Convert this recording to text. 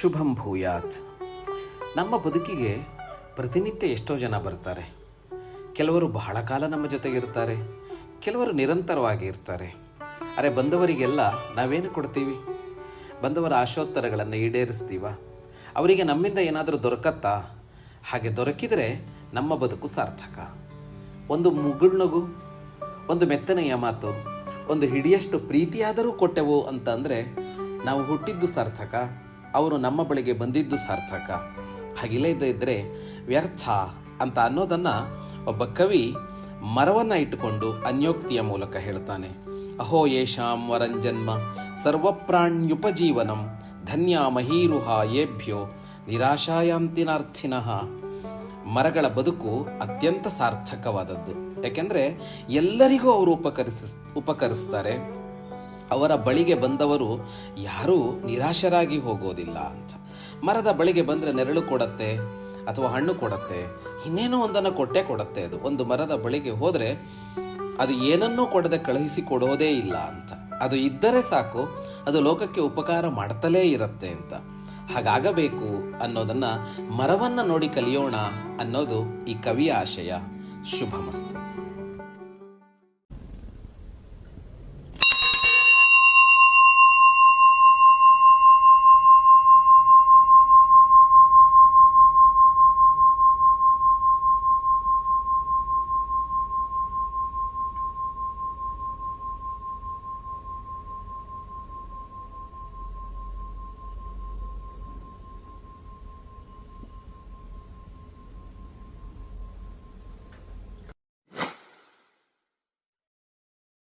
ಶುಭಂ ಭೂಯಾತ್. ನಮ್ಮ ಬದುಕಿಗೆ ಪ್ರತಿನಿತ್ಯ ಎಷ್ಟೋ ಜನ ಬರ್ತಾರೆ. ಕೆಲವರು ಬಹಳ ಕಾಲ ನಮ್ಮ ಜೊತೆಗಿರ್ತಾರೆ ಕೆಲವರು ನಿರಂತರವಾಗಿ ಇರ್ತಾರೆ. ಅರೆ ಬಂದವರಿಗೆಲ್ಲ ನಾವೇನು ಕೊಡ್ತೀವಿ? ಬಂದವರ ಆಶೋತ್ತರಗಳನ್ನು ಈಡೇರಿಸ್ತೀವ? ಅವರಿಗೆ ನಮ್ಮಿಂದ ಏನಾದರೂ ದೊರಕತ್ತಾ? ಹಾಗೆ ದೊರಕಿದರೆ ನಮ್ಮ ಬದುಕು ಸಾರ್ಥಕ. ಒಂದು ಮುಗುಳ್ನಗು ಒಂದು ಮೆತ್ತನೆಯ ಮಾತು, ಒಂದು ಹಿಡಿಯಷ್ಟು ಪ್ರೀತಿಯಾದರೂ ಕೊಟ್ಟೆವು ಅಂತ ನಾವು ಹುಟ್ಟಿದ್ದು ಸಾರ್ಥಕ. ಅವರು ನಮ್ಮ ಬಳಿಗೆ ಬಂದಿದ್ದು ಸಾರ್ಥಕ. ಹಾಗಿಲ್ಲದೇ ಇದ್ದರೆ ವ್ಯರ್ಥ ಅಂತ ಅನ್ನೋದನ್ನು ಒಬ್ಬ ಕವಿ ಮರವನ್ನು ಇಟ್ಟುಕೊಂಡು ಅನ್ಯೋಕ್ತಿಯ ಮೂಲಕ ಹೇಳ್ತಾನೆ. ಅಹೋ ಯೇಷಾಂ ವರಂಜನ್ಮ ಸರ್ವಪ್ರಾಣ್ಯುಪಜೀವನಂ ಧನ್ಯ ಮಹೀರುಹ ಏಭ್ಯೋ ನಿರಾಶಾಯಾಂತಿನಾರ್ಥಿನಃ. ಮರಗಳ ಬದುಕು ಅತ್ಯಂತ ಸಾರ್ಥಕವಾದದ್ದು. ಯಾಕೆಂದರೆ ಎಲ್ಲರಿಗೂ ಅವರು ಉಪಕರಿಸ, ಉಪಕರಿಸ್ತಾರೆ. ಅವರ ಬಳಿಗೆ ಬಂದವರು ಯಾರೂ ನಿರಾಶರಾಗಿ ಹೋಗೋದಿಲ್ಲ ಅಂತ. ಮರದ ಬಳಿಗೆ ಬಂದರೆ ನೆರಳು ಕೊಡತ್ತೆ ಅಥವಾ ಹಣ್ಣು ಕೊಡತ್ತೆ, ಇನ್ನೇನೋ ಒಂದನ್ನು ಕೊಟ್ಟೆ ಕೊಡತ್ತೆ ಅದು. ಒಂದು ಮರದ ಬಳಿಗೆ ಹೋದರೆ ಅದು ಏನನ್ನೂ ಕೊಡದೆ ಕಳುಹಿಸಿ ಕೊಡೋದೇ ಇಲ್ಲ ಅಂತ. ಅದು ಇದ್ದರೆ ಸಾಕು, ಅದು ಲೋಕಕ್ಕೆ ಉಪಕಾರ ಮಾಡ್ತಲೇ ಇರುತ್ತೆ ಅಂತ. ಹಾಗಾಗಬೇಕು ಅನ್ನೋದನ್ನ ಮರವನ್ನ ನೋಡಿ ಕಲಿಯೋಣ ಅನ್ನೋದು ಈ ಕವಿಯ ಆಶಯ. ಶುಭಮಸ್ತು.